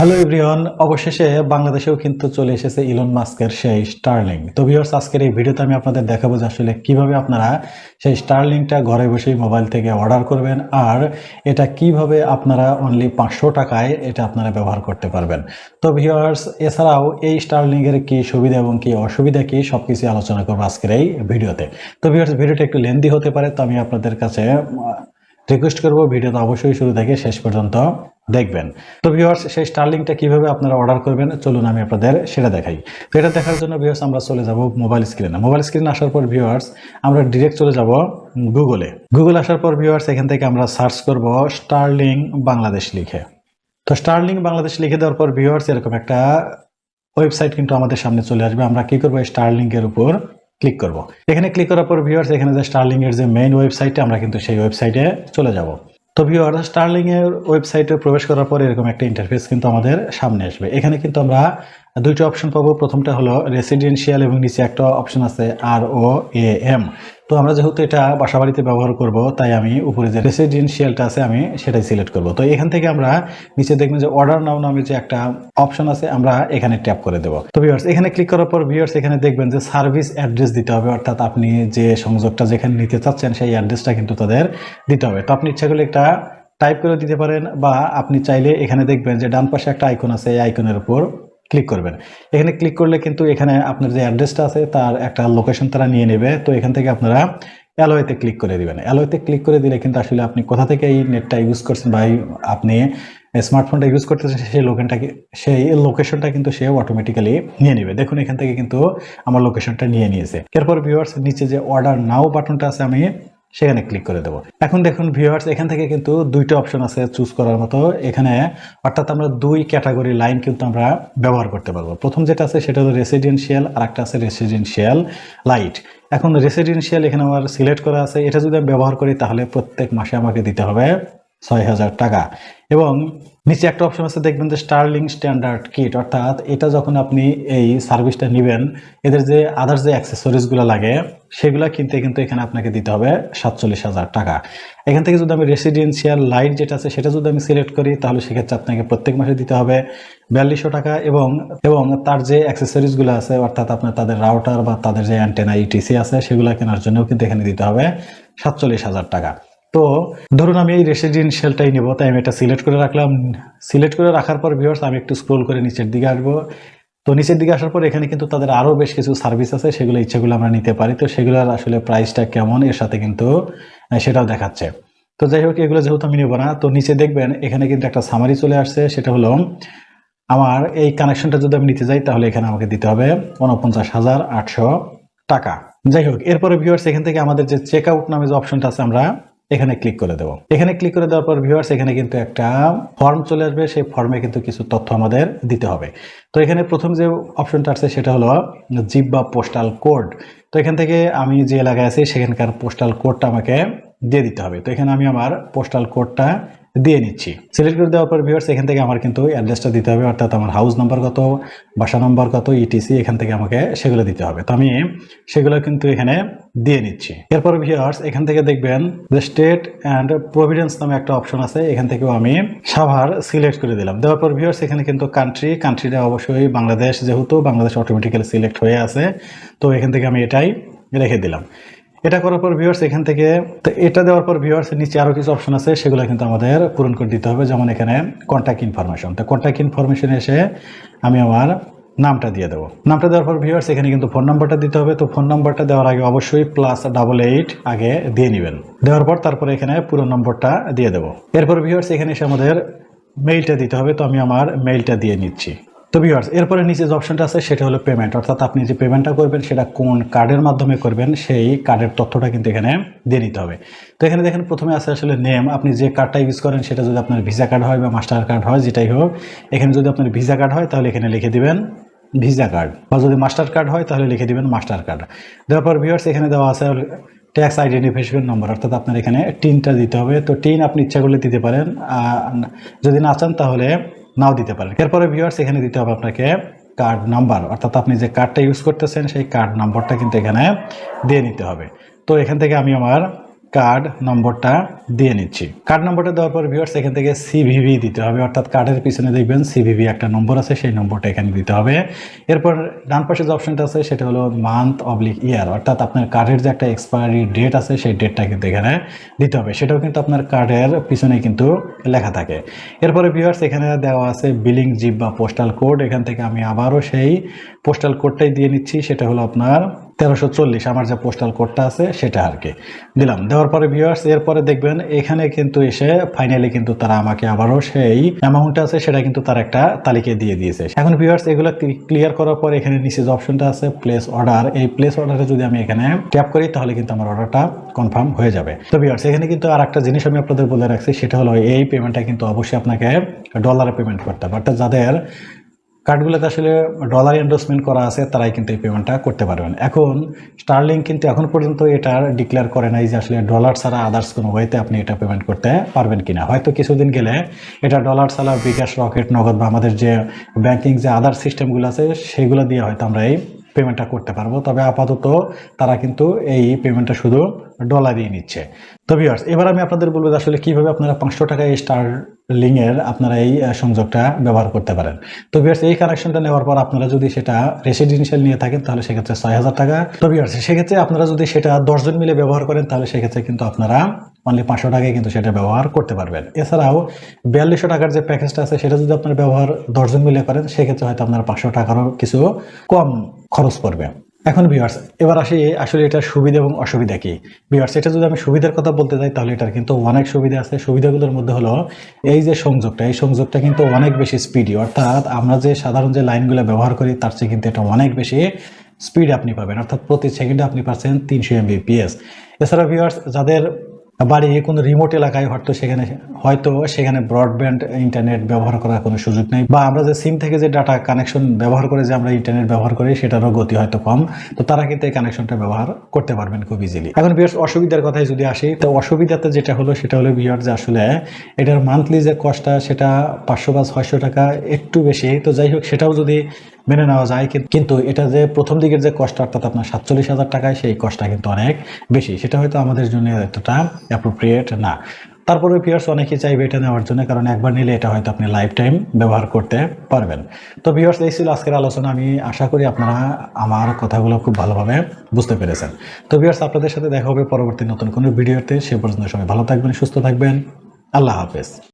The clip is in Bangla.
হ্যালো এভরিওয়ান অবশেষে বাংলাদেশেও কিন্তু চলে এসেছে ইলন মাস্কের সেই স্টারলিং তো ভিওর্স আজকের এই ভিডিওতে আমি আপনাদের দেখাবো যে আসলে কীভাবে আপনারা সেই স্টারলিংটা ঘরে বসেই মোবাইল থেকে অর্ডার করবেন আর এটা কীভাবে আপনারা অনলি পাঁচশো টাকায় এটা আপনারা ব্যবহার করতে পারবেন। তো ভিউয়ার্স এছাড়াও এই স্টারলিংয়ের কি সুবিধা এবং কি অসুবিধা কি সব কিছু আলোচনা করব আজকের এই ভিডিওতে। তো ভিউয়ার্স ভিডিওটা একটু লেন্দি হতে পারে, তো আমি আপনাদের কাছে রিকোয়েস্ট করব ভিডিওটা অবশ্যই শুরু থেকে শেষ পর্যন্ত দেখবেন। তো ভিউয়ার্স সেই স্টারলিংটা কীভাবে আপনারা অর্ডার করবেন? চলুন আমি আপনাদের সেটা দেখাই। তো এটা দেখার জন্য ভিউয়ার্স আমরা চলে যাব মোবাইল স্ক্রিনে মোবাইল স্ক্রিনে আসার পর ভিউয়ার্স আমরা ডিরেক্ট চলে যাব গুগলে গুগল আসার পর ভিউয়ার্স এখান থেকে আমরা সার্চ করব স্টারলিং বাংলাদেশ লিখে। তো স্টারলিং বাংলাদেশ লিখে দেওয়ার পর ভিউয়ার্স এরকম একটা ওয়েবসাইট কিন্তু আমাদের সামনে চলে আসবে। আমরা কি করব স্টারলিং এর উপর ক্লিক করব। এখানে ক্লিক করার পর ভিউয়ার্স এখানে যে স্টার্লিংয়ের যে মেইন ওয়েবসাইটে আমরা কিন্তু সেই ওয়েবসাইটে চলে যাব। তো ভিউয়ার স্টার্লিংয়ের ওয়েবসাইটে প্রবেশ করার পর এরকম একটা ইন্টারফেস কিন্তু আমাদের সামনে আসবে। এখানে কিন্তু আমরা দুইটা অপশন পাবো। প্রথমটা হলো রেসিডেন্সিয়াল এবং নিচে একটা অপশন আছে আর ও এ এম তো আমরা যেহেতু এটা বাসাবাড়িতে ব্যবহার করব, তাই আমি উপরে যে রেসিডেন্সিয়ালটা আছে আমি সেটাই সিলেক্ট করব। তো এখান থেকে আমরা নিচে দেখবেন যে অর্ডার নাও নামে যে একটা অপশন আছে, আমরা এখানে ট্যাপ করে দেবো। তো ভিউয়ার্স এখানে ক্লিক করার পর ভিউয়ার্স এখানে দেখবেন যে সার্ভিস অ্যাড্রেস দিতে হবে, অর্থাৎ আপনি যে সংযোগটা যেখানে নিতে চাচ্ছেন সেই অ্যাড্রেসটা কিন্তু তাদের দিতে হবে। তো আপনি ইচ্ছা করলে একটা টাইপ করে দিতে পারেন, বা আপনি চাইলে এখানে দেখবেন যে ডান পাশে একটা আইকন আছে, এই আইকনের উপর ক্লিক করবেন। এখানে ক্লিক করলে কিন্তু এখানে আপনার যে অ্যাড্রেসটা আছে, তার একটা লোকেশন তারা নিয়ে নেবে। তো এখান থেকে আপনারা অ্যালোয়েতে ক্লিক করে দিবেন। অ্যালোয়েতে ক্লিক করে দিলে কিন্তু আসলে আপনি কোথা থেকে এই নেটটা ইউজ করছেন বা আপনি স্মার্টফোনটা ইউজ করতেছেন, সেই লোকেশনটাকে সেই লোকেশনটা কিন্তু সে অটোমেটিক্যালি নিয়ে নেবে। দেখুন, এখান থেকে কিন্তু আমার লোকেশনটা নিয়ে নিয়েছে। এরপর ভিউয়ার্স নিচে যে অর্ডার নাও বাটনটা আছে, আমি সেখানে ক্লিক করে দেবো। এখন দেখুন ভিউয়ার্স এখান থেকে কিন্তু দুইটা অপশন আছে চুজ করার মতো। এখানে অর্থাৎ আমরা দুই ক্যাটাগরি লাইন কিন্তু আমরা ব্যবহার করতে পারব। প্রথম যেটা আছে সেটা হলো রেসিডেন্সিয়াল আর একটা আছে রেসিডেন্সিয়াল লাইট এখন রেসিডেন্সিয়াল এখানে আমার সিলেক্ট করা আছে। এটা যদি আমি ব্যবহার করি তাহলে প্রত্যেক মাসে আমাকে দিতে হবে ছয় হাজার টাকা। এবং নিচে একটা অপশন আছে, দেখবেন যে স্টারলিং স্ট্যান্ডার্ড কিট অর্থাৎ এটা যখন আপনি এই সার্ভিসটা নেবেন, এদের যে আদার্স যে অ্যাক্সেসরিজগুলো লাগে, সেগুলো কিনতে কিন্তু এখানে আপনাকে দিতে হবে সাতচল্লিশ হাজার টাকা। এখান থেকে যদি আমি রেসিডেন্সিয়াল লাইট যেটা আছে, সেটা যদি আমি সিলেক্ট করি, তাহলে সেক্ষেত্রে আপনাকে প্রত্যেক মাসে দিতে হবে বিয়াল্লিশশো টাকা এবং এবং তার যে অ্যাক্সেসরিজগুলো আছে, অর্থাৎ আপনার তাদের রাউটার বা তাদের যে অ্যান্টেনা ইটিসি আছে, সেগুলো কেনার জন্যও কিন্তু এখানে দিতে হবে সাতচল্লিশ হাজার টাকা। তো ধরুন আমি এই রেসিডেন্সিয়ালটাই নেব, তাই আমি এটা সিলেক্ট করে রাখলাম। সিলেক্ট করে রাখার পর ভিউয়ার্স, আমি একটু স্ক্রোল করে নিচের দিকে আসব। তো নিচের দিকে আসার পর এখানে কিন্তু তাদের আরও বেশ কিছু সার্ভিস আছে, সেগুলো, ইচ্ছেগুলো আমরা নিতে পারি। তো সেগুলোর আসলে প্রাইসটা কেমন, এর সাথে কিন্তু সেটাও দেখাচ্ছে। তো যাই হোক, এগুলো যেহেতু আমি নেব না, তো নিচে দেখবেন এখানে কিন্তু একটা সামারি চলে আসছে, সেটা হলো, আমার এই কানেকশনটা যদি আমি নিতে যাই, তাহলে এখানে আমাকে দিতে হবে উনপঞ্চাশ হাজার আটশো টাকা। যাই হোক, এরপরে ভিউয়ার্স এখান থেকে আমাদের যে চেক আউট নামে যে অপশনটা আছে, আমরা এখানে ক্লিক করে দেবো। এখানে ক্লিক করে দেওয়ার পর ভিউয়ার্স এখানে কিন্তু একটা ফর্ম চলে আসবে। সেই ফর্মে কিন্তু কিছু তথ্য আমাদের দিতে হবে। তো এখানে প্রথম যে অপশনটা আসছে সেটা হলো জিপ বা পোস্টাল কোড তো এখান থেকে আমি যে এলাকায় আছি, সেখানকার পোস্টাল কোডটা আমাকে দিয়ে দিতে হবে। তো এখানে আমি আমার পোস্টাল কোডটা দিয়ে নিচ্ছি। সিলেক্ট করে দেওয়ার পর ভিউয়ার্স এখান থেকে আমার কিন্তু অ্যাড্রেসটা দিতে হবে, অর্থাৎ আমার হাউস নাম্বার কত, বাসা নাম্বার কত ইটিসি এখান থেকে আমাকে সেগুলো দিতে হবে। তো আমি সেগুলো কিন্তু এখানে দিয়ে নিচ্ছি। এরপর ভিউয়ার্স এখান থেকে দেখবেন যে স্টেট অ্যান্ড প্রভিডেন্স নামে একটা অপশন আছে, এখান থেকেও আমি সাভার সিলেক্ট করে দিলাম। দেওয়ার পর ভিউয়ার্স এখানে কিন্তু কান্ট্রি কান্ট্রিটা অবশ্যই বাংলাদেশ যেহেতু, বাংলাদেশ অটোমেটিক্যালি সিলেক্ট হয়ে আছে, তো এখান থেকে আমি এটাই রেখে দিলাম। এটা করার পর ভিউয়ার্স এখান থেকে, তো এটা দেওয়ার পর ভিউয়ার্স নিচে আরও কিছু অপশন আছে, সেগুলো কিন্তু আমাদের পূরণ করে দিতে হবে, যেমন এখানে কন্ট্যাক্ট ইনফরমেশন তো কন্ট্যাক্ট ইনফরমেশন এসে আমি আমার নামটা দিয়ে দেবো। নামটা দেওয়ার পর ভিউয়ার্স এখানে কিন্তু ফোন নাম্বারটা দিতে হবে, তো ফোন নাম্বারটা দেওয়ার আগে অবশ্যই প্লাস ডাবল এইট আগে দিয়ে নেবেন। দেওয়ার পর তারপরে এখানে পুরো নম্বরটা দিয়ে দেবো। এরপর ভিউয়ার্স এখানে এসে আমাদের মেইলটা দিতে হবে, তো আমি আমার মেইলটা দিয়ে নিচ্ছি। তো ভিউয়ার্স এরপরে নিচে যে অপশনটা আছে, সেটা হলো পেমেন্ট অর্থাৎ আপনি যে পেমেন্টটা করবেন, সেটা কোন কার্ডের মাধ্যমে করবেন, সেই কার্ডের তথ্যটা কিন্তু এখানে দিয়ে নিতে হবে। তো এখানে দেখেন, প্রথমে আছে আসলে নেম আপনি যে কার্ডটা ইউজ করেন, সেটা যদি আপনার ভিসা কার্ড হয় বা মাস্টার কার্ড হয়, যেটাই হোক, এখানে যদি আপনার ভিসা কার্ড হয়, তাহলে এখানে লিখে দিবেন ভিসা কার্ড বা যদি মাস্টার কার্ড হয়, তাহলে লিখে দিবেন মাস্টার কার্ড দেওয়ার পর ভিউয়ার্স এখানে দেওয়া আছে ট্যাক্স আইডেন্টিফিকেশন নম্বর অর্থাৎ আপনার এখানে টিনটা দিতে হবে। তো টিন আপনি ইচ্ছা করলে দিতে পারেন। যদি না চান, তাহলে নাও দিতে পারেন। এরপরে ভিউয়ার্স এখানে দিতে হবে আপনাকে কার্ড নাম্বার অর্থাৎ আপনি যে কার্ডটা ইউজ করতেছেন, সেই কার্ড নাম্বারটা কিন্তু এখানে দিয়ে নিতে হবে। তো এখান থেকে আমি আমার কার্ড নম্বরটা দিয়ে নিচ্ছি। কার্ড নম্বরটা দেওয়ার পর ভিউয়ার্স এখান থেকে সিভিভি দিতে হবে। অর্থাৎ কার্ডের পিছনে দেখবেন সিভিভি একটা নম্বর আছে, সেই নম্বরটা এখানে দিতে হবে। এরপর ডান পাশে যে অপশনটা আছে, সেটা হলো মান্থ অবলিক ইয়ার অর্থাৎ আপনার কার্ডের যে একটা এক্সপায়ারি ডেট আছে, সেই ডেটটা কিন্তু এখানে দিতে হবে। সেটাও কিন্তু আপনার কার্ডের পিছনে কিন্তু লেখা থাকে। এরপরে ভিউয়ার্স এখানে দেওয়া আছে বিলিং জিপ বা পোস্টাল কোড এখান থেকে আমি আবারও সেই পোস্টাল কোডটাই দিয়ে নিচ্ছি। সেটা হলো আপনার তেরোশো চল্লিশ, আমার যে পোস্টাল কোডটা আছে সেটা আর কি। দিলাম। দেওয়ার পরে ভিউয়ার্স এরপরে দেখবেন এখানে কিন্তু এসে ফাইনালি কিন্তু তারা আমাকে আবারও সেই অ্যামাউন্টটা আছে সেটা কিন্তু তার একটা তালিকায় দিয়ে দিয়েছে। এখন ভিউয়ার্স এগুলো ক্লিয়ার করার পর এখানে নিচে যে অপশনটা আছে প্লেস অর্ডার এই প্লেস অর্ডারে যদি আমি এখানে ট্যাপ করি, তাহলে কিন্তু আমার অর্ডারটা কনফার্ম হয়ে যাবে। তো ভিউয়ার্স এখানে কিন্তু আর একটা জিনিস আমি আপনাদের বলে রাখছি, সেটা হলো এই পেমেন্টটা কিন্তু অবশ্যই আপনাকে ডলারে পেমেন্ট করতে হবে। অর্থাৎ যাদের কার্ডগুলোতে আসলে ডলার এন্ডোসমেন্ট করা আছে, তারাই কিন্তু এই পেমেন্টটা করতে পারবেন। এখন স্টারলিং কিন্তু এখন পর্যন্ত এটা ডিক্লেয়ার করে নাই যে আসলে ডলার ছাড়া আদার্স কোনো ওয়েতে আপনি এটা পেমেন্ট করতে পারবেন কিনা। হয়তো কিছুদিন গেলে এটা ডলার ছাড়া বিকাশ, রকেট, নগদ বা আমাদের যে ব্যাংকিং যে আদার সিস্টেমগুলো আছে, সেগুলো দিয়ে হয়তো আমরা এই পেমেন্টটা করতে পারব। তবে আপাতত তারা কিন্তু এই পেমেন্টটা শুধু ডলারই নিচ্ছে। তো ভিউয়ার্স এবার আমি আপনাদের বলব আসলে কীভাবে আপনারা পাঁচশো টাকা এই স্টার লিংয়ের আপনারা এই সংযোগটা ব্যবহার করতে পারেন। তো ভিউয়ার্স এই কানেকশনটা নেওয়ার পর আপনারা যদি সেটা রেসিডেন্সিয়াল নিয়ে থাকেন, তাহলে সেক্ষেত্রে ছয় হাজার টাকা। তো ভিউয়ার্স সেক্ষেত্রে আপনারা যদি সেটা দশজন মিলে ব্যবহার করেন, তাহলে সেক্ষেত্রে কিন্তু আপনারা অনলি পাঁচশো টাকায় কিন্তু সেটা ব্যবহার করতে পারবেন। এছাড়াও বিয়াল্লিশশো টাকার যে প্যাকেজটা আছে, সেটা যদি আপনার ব্যবহার দশজন মিলে করেন, সেক্ষেত্রে হয়তো আপনার পাঁচশো টাকারও কিছু কম খরচ পড়বে। এখন ভিউয়ার্স এবার আসি আসলে এটার সুবিধা এবং অসুবিধা কি? ভিউয়ার্স এটা যদি আমি সুবিধার কথা বলতে যাই, তাহলে এটার কিন্তু অনেক সুবিধা আছে। সুবিধাগুলোর মধ্যে হলো, এই যে সংযোগটা, এই সংযোগটা কিন্তু অনেক বেশি স্পিডি অর্থাৎ আমরা যে সাধারণ যে লাইনগুলো ব্যবহার করি, তার চেয়ে কিন্তু এটা অনেক বেশি স্পিড আপনি পাবেন। অর্থাৎ প্রতি সেকেন্ডে আপনি পাচ্ছেন তিনশো এমবিপিএস এছাড়া ভিউয়ার্স যাদের বাড়ি কোনো রিমোট এলাকায় হয়তো সেখানে হয়তো সেখানে ব্রডব্যান্ড ইন্টারনেট ব্যবহার করার কোনো সুযোগ নেই। বা আমরা যে সিম থেকে যে ডাটা কানেকশন ব্যবহার করে যে আমরা ইন্টারনেট ব্যবহার করি, সেটারও গতি হয়তো কম। তো তারা কিন্তু এই কানেকশনটা ব্যবহার করতে পারবেন খুব ইজিলি এখন বিয়ার্স অসুবিধার কথায় যদি আসি, তো অসুবিধাতে যেটা হলো, সেটা হলো বিয়ার যে আসলে এটার মান্থলি যে কস্টটা সেটা পাঁচশো বা ছয়শো টাকা একটু বেশি। তো যাই হোক, সেটাও যদি মেনে নেওয়া যায় কিন্তু এটা যে প্রথম দিকের যে কষ্ট অর্থাৎ আপনার সাতচল্লিশ হাজার টাকায় সেই কষ্টটা কিন্তু অনেক বেশি। সেটা হয়তো আমাদের জন্য এতটা অ্যাপ্রোপ্রিয়েট না। তারপরে ভিউয়ার্স অনেকেই চাইবে এটা নেওয়ার জন্য, কারণ একবার নিলে এটা হয়তো আপনি লাইফ টাইম ব্যবহার করতে পারবেন। তো ভিউয়ার্স এই ছিল আজকের আলোচনা। আমি আশা করি আপনারা আমার কথাগুলো খুব ভালোভাবে বুঝতে পেরেছেন। তো ভিউয়ার্স আপনাদের সাথে দেখা হবে পরবর্তী নতুন কোনো ভিডিওতে। সে পর্যন্ত সবাই ভালো থাকবেন, সুস্থ থাকবেন। আল্লাহ হাফেজ।